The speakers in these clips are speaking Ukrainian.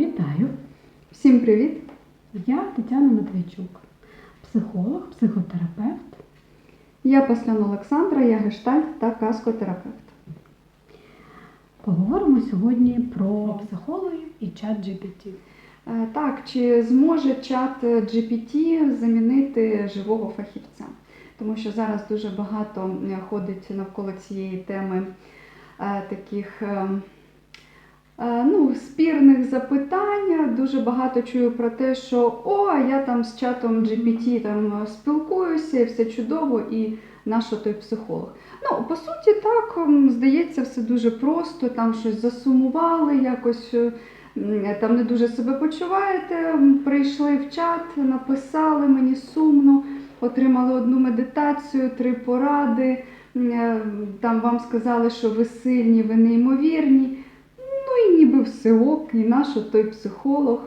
Вітаю! Всім привіт! Я Тетяна Матвійчук, психолог, психотерапевт. Я Паслян Олександра, я гештальт та каскотерапевт. Поговоримо сьогодні про психологів і чат GPT. Е, Так, чи зможе чат GPT замінити живого фахівця? Тому що зараз дуже багато ходить навколо цієї теми е, таких е, е, ну, спірних запитань. Дуже багато чую про те, що о, я там з чатом GPT там спілкуюся, все чудово, і нащо той психолог. Ну, по суті, так, здається, все дуже просто, там щось засумували, якось е, там не дуже себе почуваєте, прийшли в чат, написали мені сумно, отримали одну медитацію, три поради, е, там вам сказали, що ви сильні, ви неймовірні. Ніби все ок, і наш той психолог.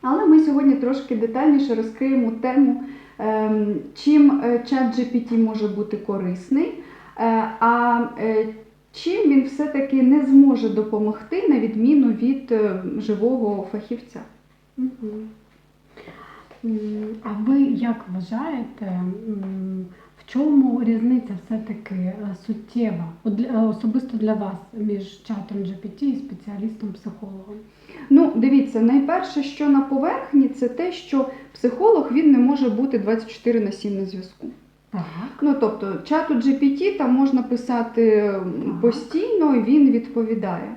Але ми сьогодні трошки детальніше розкриємо тему, ем, чим е, чат GPT може бути корисний, е, а е, чим він все-таки не зможе допомогти на відміну від живого фахівця. А ви як вважаєте, в чому різниця все-таки е, суттєва е, особисто для вас між чатом GPT і спеціалістом-психологом? Ну, дивіться, найперше, що на поверхні, це те, що психолог він не може бути 24 на 7 на зв'язку. Так. Ну, тобто, чату GPT там можна писати м, постійно, і він відповідає.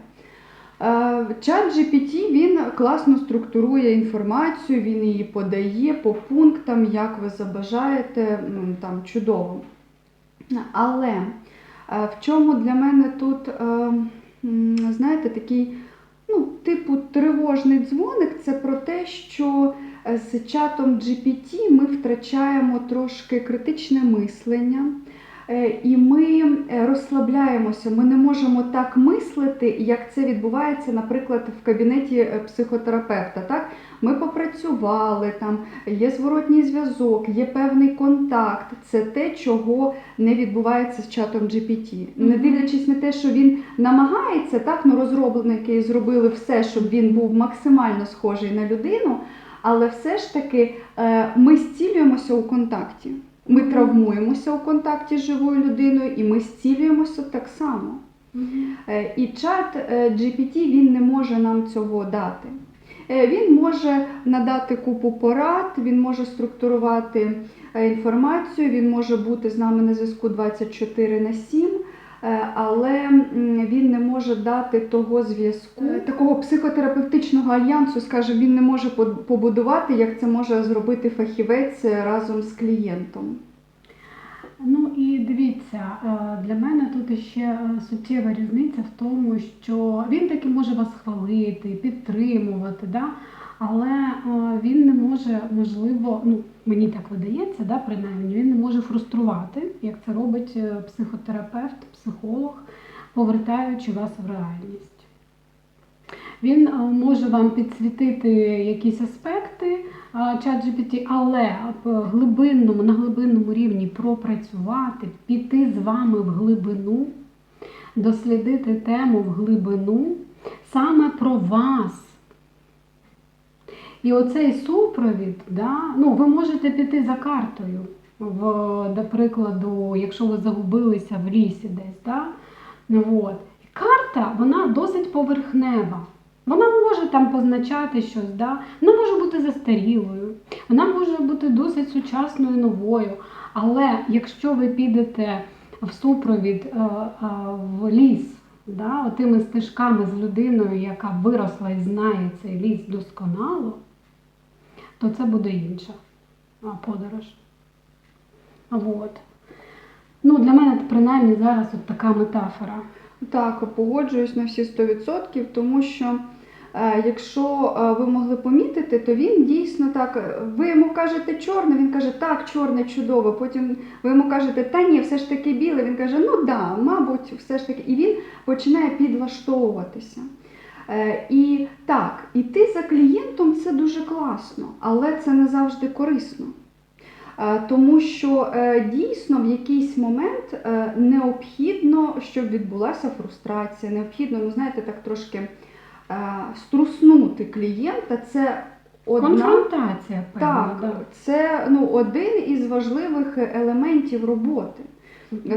Е, Чат GPT він класно структурує інформацію, він її подає по пунктам, як ви забажаєте, там чудово. Але е, в чому для мене тут, е, знаєте, такий, ну, типу, тривожний дзвоник, це про те, що е, з чатом GPT ми втрачаємо трошки критичне мислення. Е, І ми е, розслабляємося, ми не можемо так мислити, як це відбувається, наприклад, в кабінеті е, психотерапевта. Так? Ми попрацювали, там є зворотній зв'язок, є певний контакт. Це те, чого не відбувається з чатом GPT. Не дивлячись на те, що він намагається, так, ну розробники зробили все, щоб він був максимально схожий на людину, але все ж таки ми зцілюємося у контакті. Ми травмуємося у контакті з живою людиною, і ми зцілюємося так само. Е, І чат е, GPT він не може нам цього дати. Е, Він може надати купу порад, він може структурувати інформацію, він може бути з нами на зв'язку 24 на 7, е, але він не може дати того зв'язку, е, такого психотерапевтичного альянсу, скажімо, він не може побудувати, як це може зробити фахівець е, разом з клієнтом. Ну і дивіться, е, для мене тут ще е, суттєва різниця в тому, що він таки може вас хвалити, підтримувати, да? але е, він може, можливо, ну мені так видається, да, принаймні, він не може фруструвати, як це робить е, психотерапевт, психолог, повертаючи вас в реальність. Він е, може вам підсвітити якісь аспекти чат GPT, але глибинному, на глибинному рівні пропрацювати, піти з вами в глибину, дослідити тему в глибину саме про вас. І оцей супровід, да, ну, ви можете піти за картою, в, до прикладу, якщо ви загубилися в лісі десь. Да? Ну, от. Карта вона досить поверхнева. Вона може там позначати щось, да? вона може бути застарілою, вона може бути досить сучасною новою. Але якщо ви підете в супровід е, е, в ліс, да, тими стежками з людиною, яка виросла і знає цей ліс досконало, то це буде інша подорож. От. Ну, для мене принаймні зараз от така метафора. Так, погоджуюсь на всі 100%, тому що е, якщо е, ви могли помітити, то він дійсно так. е, Ви йому кажете чорне, він каже, так, чорне чудово. Потім ви йому кажете, та ні, все ж таки біле. Він каже, ну да, мабуть, все ж таки. І він починає підлаштовуватися. Е, І так, іти за клієнтом це дуже класно, але це не завжди корисно. Е, Тому що е, дійсно в якийсь момент необхідно, щоб відбулася фрустрація, необхідно, ну знаєте, так трошки струснути клієнта це одна. Конфронтація, певна, Так, да. це ну, один із важливих елементів роботи.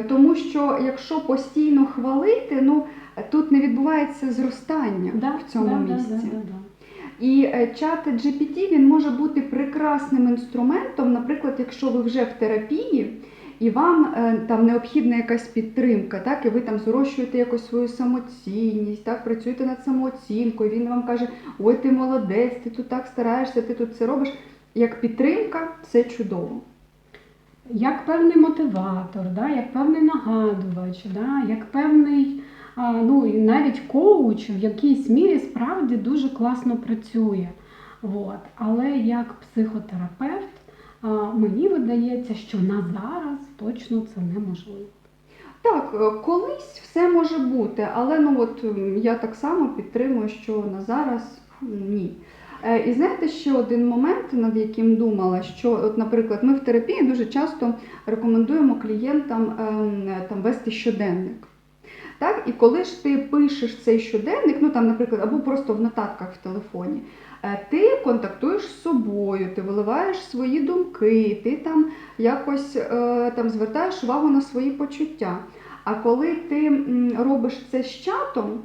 Тому що якщо постійно хвалити, ну тут не відбувається зростання Да, в цьому да, да, місці. да, да, да. І е, чат GPT він може бути прекрасним інструментом, наприклад, якщо ви вже в терапії. І вам е, там необхідна якась підтримка, так і ви там зрощуєте якось свою самоцінність, так працюєте над самооцінкою. Він вам каже: Ой, ти молодець, ти тут так стараєшся, ти тут це робиш. Як підтримка, це чудово. Як певний мотиватор, да? як певний нагадувач, да? як певний, ну і навіть коуч в якійсь мірі справді дуже класно працює. От. Але як психотерапевт мені видається, що на зараз точно це неможливо. Так, е, колись все може бути, але ну от я так само підтримую, що на зараз ні. Е, І знаєте, ще один момент, над яким думала, що, от, наприклад, ми в терапії дуже часто рекомендуємо клієнтам ем, там вести щоденник. Так, і коли ж ти пишеш цей щоденник, ну там, наприклад, або просто в нотатках в телефоні, е, ти контактуєш з собою, ти виливаєш свої думки, ти там якось е, там звертаєш увагу на свої почуття. А коли ти робиш це з чатом,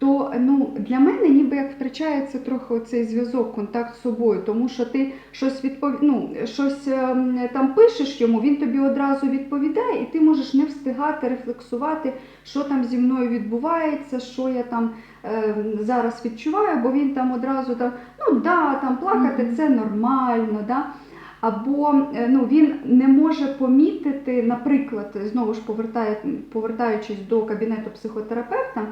то ну, для мене ніби як втрачається трохи цей зв'язок, контакт з собою, тому що ти щось відпов... ну, щось ем, там пишеш йому, він тобі одразу відповідає, і ти можеш не встигати рефлексувати, що там зі мною відбувається, що я там ем, зараз відчуваю, бо він там одразу там, ну да, там плакати Мгм. це нормально. Да? Або е, ну, він не може помітити, наприклад, знову ж повертає, повертаючись до кабінету психотерапевта, е,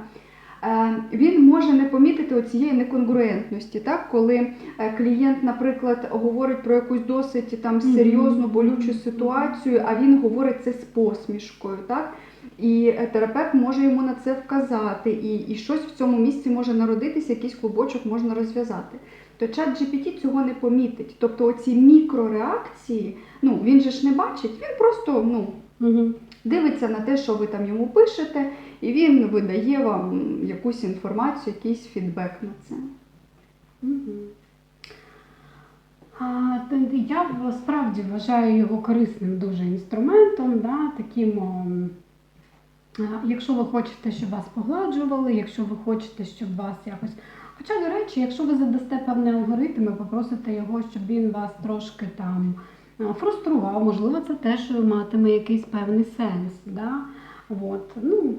він може не помітити оцієї неконгруентності, так? коли е, клієнт, наприклад, говорить про якусь досить там серйозну болючу ситуацію, а він говорить це з посмішкою. Так? І е, терапевт може йому на це вказати, і, і щось в цьому місці може народитися, якийсь клубочок можна розв'язати. То чат GPT цього не помітить. Тобто оці мікрореакції, ну він же ж не бачить, він просто ну, Угу. Дивиться на те, що ви там йому пишете, і він видає вам якусь інформацію, якийсь фідбек на це. Я справді вважаю його корисним дуже інструментом, да, таким, якщо ви хочете, щоб вас погладжували, якщо ви хочете, щоб вас якось. Хоча, до речі, якщо ви задасте певний алгоритм і попросите його, щоб він вас трошки там фрустрував, можливо, це теж матиме якийсь певний сенс. Да? От, ну,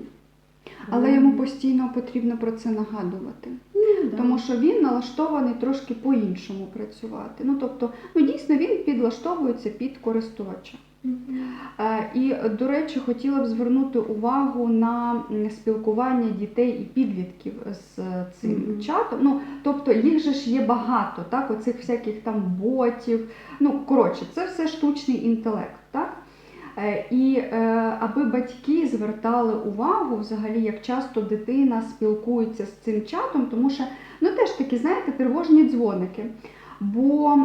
Але йому постійно потрібно про це нагадувати. ну, да. Тому що він налаштований трошки по-іншому працювати. Ну тобто, ну дійсно він підлаштовується під користувача. Е, І, до речі, хотіла б звернути увагу на спілкування дітей і підлітків з цим Мгм. чатом. Ну, тобто їх же ж є багато, так, оцих всяких там ботів. Ну, коротше, це все штучний інтелект, так? Е, І е, аби батьки звертали увагу взагалі, як часто дитина спілкується з цим чатом, тому що ну теж такі, знаєте, тривожні дзвоники. Бо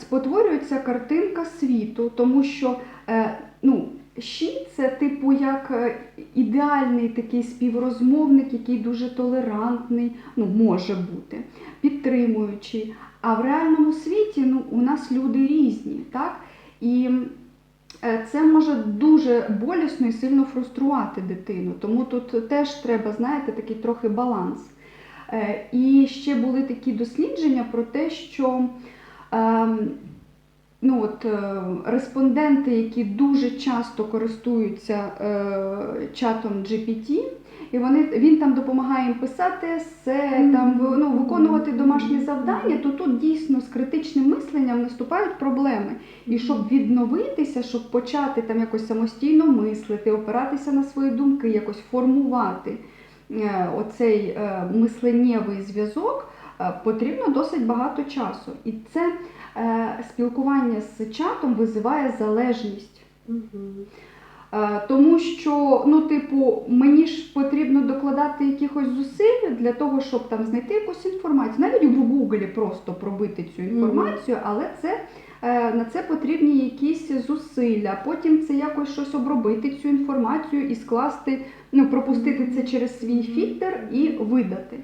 спотворюється картинка світу, тому що е, ну, щі це типу як е, ідеальний такий співрозмовник, який дуже толерантний, ну може бути, підтримуючий. А в реальному світі ну, у нас люди різні, так? І е, це може дуже болісно і сильно фруструвати дитину. Тому тут теж треба, знаєте, такий трохи баланс. Е, І ще були такі дослідження про те, що ем, ну от, е, респонденти, які дуже часто користуються е, чатом GPT, і вони, він там допомагає їм писати есе, там, ну, виконувати домашні завдання, то тут дійсно з критичним мисленням наступають проблеми. І щоб відновитися, щоб почати там якось самостійно мислити, опиратися на свої думки, якось формувати оцей е, мисленнєвий зв'язок, е, потрібно досить багато часу. І це е, спілкування з чатом визиває залежність. Е, Тому що, ну, типу, мені ж потрібно докладати якихось зусиль для того, щоб там знайти якусь інформацію. Навіть в Гуглі просто пробити цю інформацію, але це, е, на це потрібні якісь зусилля. Потім це якось щось обробити цю інформацію і скласти, ну, пропустити це через свій фільтр і видати.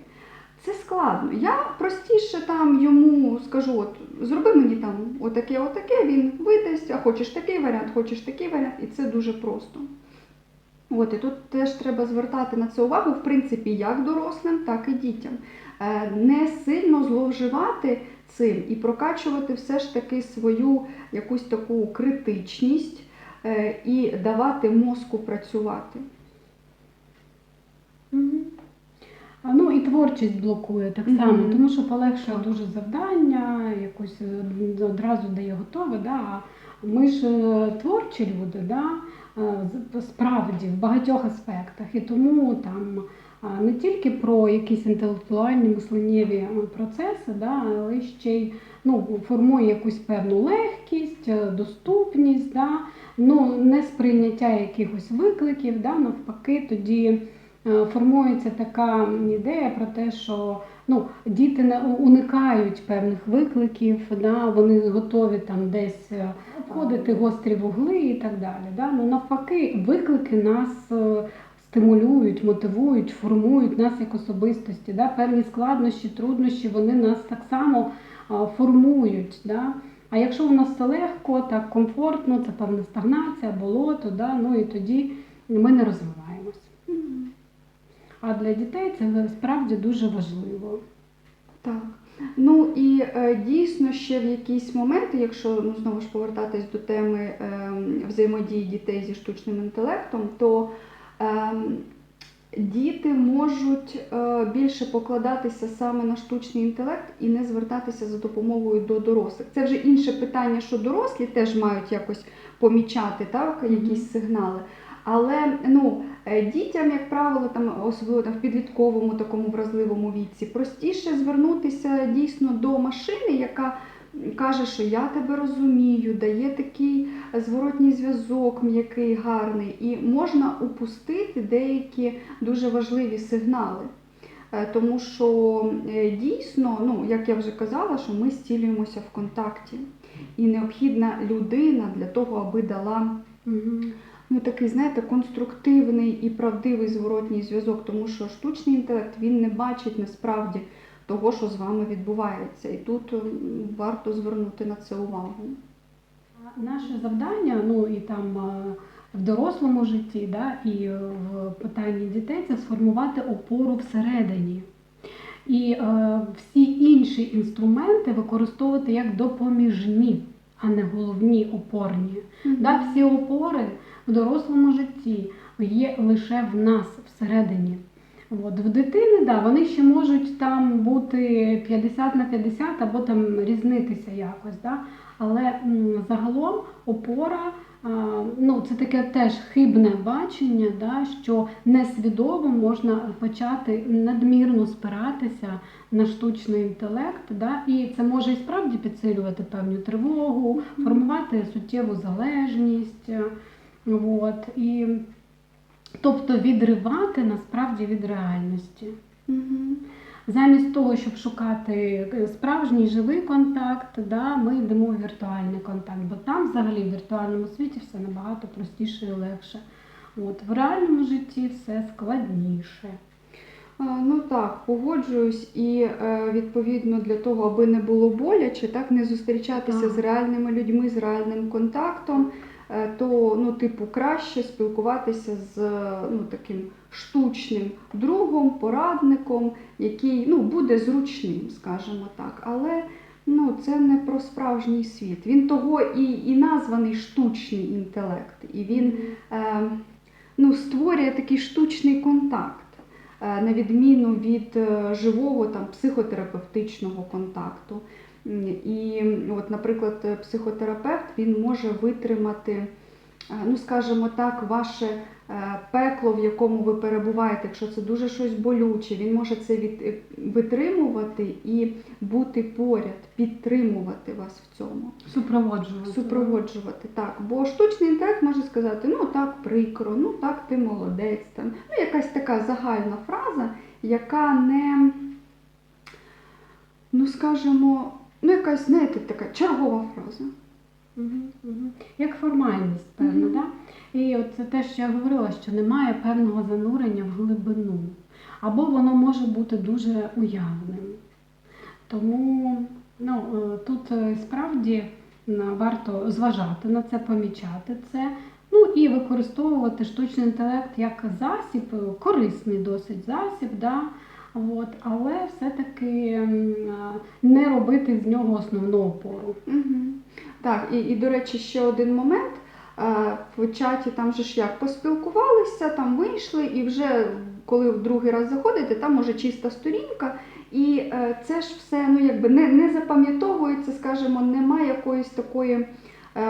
Це складно. Я простіше там йому скажу: от зроби мені там отаке, отаке, він видасть, а хочеш такий варіант, хочеш такий варіант, і це дуже просто. От, і тут теж треба звертати на це увагу, в принципі, як дорослим, так і дітям. Е, Не сильно зловживати цим і прокачувати все ж таки свою якусь таку критичність е, і давати мозку працювати. А, Ну і творчість блокує так само, тому що полегшує дуже завдання, якось е, одразу дає готове. Да? Ми ж е, творчі люди, да? е, справді в багатьох аспектах. І тому там не тільки про якісь інтелектуальні мисленнєві е, процеси, да? але ще й ну, формує якусь певну легкість, е, доступність, да? ну, не сприйняття якихось викликів, да? навпаки, тоді е, формується така ідея про те, що ну, діти уникають певних викликів, да? вони готові там десь обходити гострі вугли і так далі. Да? Ну, навпаки, виклики нас е, стимулюють, мотивують, формують нас як особистості. Да? Певні складнощі, труднощі вони нас так само е, формують. Да? А якщо у нас все легко, так комфортно, це певна стагнація, болото, да? ну і тоді ми не розвиваємось. А для дітей це справді дуже важливо. Так. Ну і е, дійсно ще в якісь моменти, якщо ну, знову ж повертатись до теми е, взаємодії дітей зі штучним інтелектом, то е, діти можуть е, більше покладатися саме на штучний інтелект і не звертатися за допомогою до дорослих. Це вже інше питання, що дорослі теж мають якось помічати так, якісь сигнали. Але ну, е, дітям, як правило, там особливо там, в підлітковому такому вразливому віці, простіше звернутися дійсно до машини, яка каже, що я тебе розумію, дає такий зворотній зв'язок, м'який, гарний, і можна упустити деякі дуже важливі сигнали. Е, Тому що е, дійсно, ну як я вже казала, що ми зцілюємося в контакті, і необхідна людина для того, аби дала ну, такий, знаєте, конструктивний і правдивий зворотній зв'язок, тому що штучний інтелект він не бачить насправді того, що з вами відбувається. І тут варто звернути на це увагу. Наше завдання, ну і там е, в дорослому житті, да, і в питанні дітей це сформувати опору всередині. І е, всі інші інструменти використовувати як допоміжні, а не головні опорні. Да, всі опори в дорослому житті є лише в нас всередині. От, в дитини, да, вони ще можуть там бути 50 на 50 або там різнитися якось. Да? Але м, загалом опора ну, це таке теж хибне бачення, да, що несвідомо можна почати надмірно спиратися на штучний інтелект, да, і це може і справді підсилювати певну тривогу, формувати суттєву залежність. е, От, і, тобто відривати насправді від реальності. Мгм. Замість того, щоб шукати е, справжній живий контакт, да, ми йдемо в віртуальний контакт, бо там взагалі в віртуальному світі все набагато простіше і легше. От, в реальному житті все складніше. Ну так, погоджуюсь, і е, відповідно для того, аби не було боляче, так не зустрічатися Так. з реальними людьми, з реальним контактом, то ну, типу, краще спілкуватися з ну, таким штучним другом, порадником, який ну, буде зручним, скажімо так. Але ну, це не про справжній світ. Він того і, і названий штучний інтелект, і він е, ну, створює такий штучний контакт, е, на відміну від е, живого там, психотерапевтичного контакту. І, от, наприклад, психотерапевт він може витримати, е, ну скажімо так, ваше е, пекло, в якому ви перебуваєте, якщо це дуже щось болюче, він може це від, е, витримувати і бути поряд, підтримувати вас в цьому. Супроводжувати. Супроводжувати, так. Бо штучний інтелект може сказати, ну так прикро, ну так ти молодець. Там. Ну, якась така загальна фраза, яка не, ну скажімо, ну якась, знаєте, така чергова фраза. Як формальність, певно, Мгм. да? І от це те, що я говорила, що немає певного занурення в глибину. або воно може бути дуже уявним. Тому ну, е, тут е, справді варто зважати на це, помічати це. Ну і використовувати штучний інтелект як засіб, е, корисний досить засіб, да? От, але все-таки е, не робити з нього основну опору. Угу. Так, і, і до речі, ще один момент. Е, В чаті там же ж як поспілкувалися, там вийшли, і вже коли в другий раз заходите, там уже чиста сторінка. І е, це ж все ну, якби не, не запам'ятовується, скажімо, немає якоїсь такої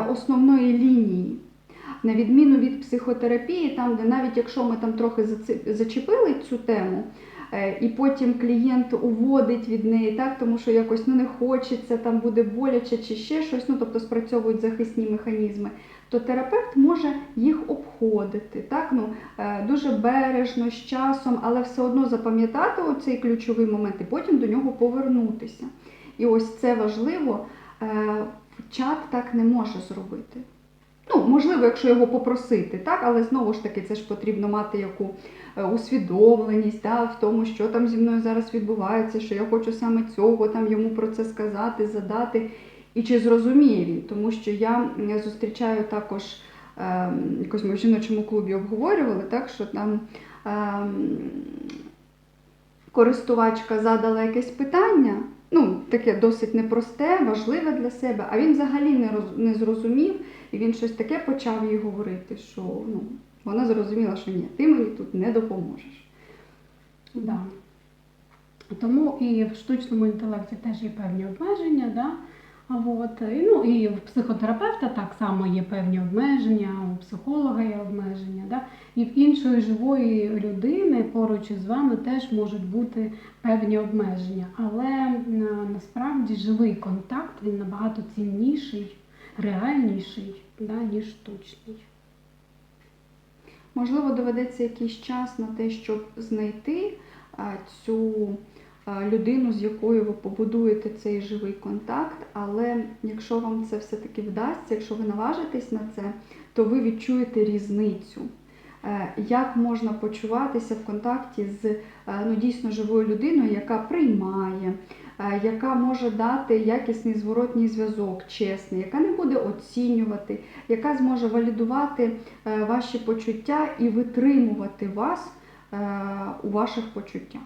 основної лінії. На відміну від психотерапії, там, де навіть якщо ми там трохи зачепили цю тему, і потім клієнт уводить від неї, так, тому що якось ну, не хочеться, там буде боляче чи ще щось, ну, тобто спрацьовують захисні механізми, то терапевт може їх обходити, так, ну, е, дуже бережно, з часом, але все одно запам'ятати оцей ключовий момент і потім до нього повернутися. І ось це важливо, е, чат так не може зробити. Ну, можливо, якщо його попросити, так, але знову ж таки, це ж потрібно мати яку е, усвідомленість да, в тому, що там зі мною зараз відбувається, що я хочу саме цього, там йому про це сказати, задати. І чи зрозуміє він, тому що я зустрічаю також е, якось ми в жіночому клубі обговорювали, так, що там е, користувачка задала якесь питання, ну, таке досить непросте, важливе для себе, а він взагалі не, роз, не зрозумів, і він щось таке почав їй говорити, що ну, вона зрозуміла, що ні, ти мені тут не допоможеш. Да. Тому і в штучному інтелекті теж є певні обмеження. Да? От, і, ну, і в психотерапевта так само є певні обмеження, у психолога є обмеження. Да? І в іншої живої людини поруч із вами теж можуть бути певні обмеження. Але насправді живий контакт він набагато цінніший, реальніший, да, ніж штучний. Можливо, доведеться якийсь час на те, щоб знайти цю людину, з якою ви побудуєте цей живий контакт. Але якщо вам це все-таки вдасться, якщо ви наважитесь на це, то ви відчуєте різницю. Е, Як можна почуватися в контакті з е, ну, дійсно живою людиною, яка приймає, е, яка може дати якісний зворотній зв'язок, чесний, яка не буде оцінювати, яка зможе валідувати ваші почуття і витримувати вас у ваших почуттях.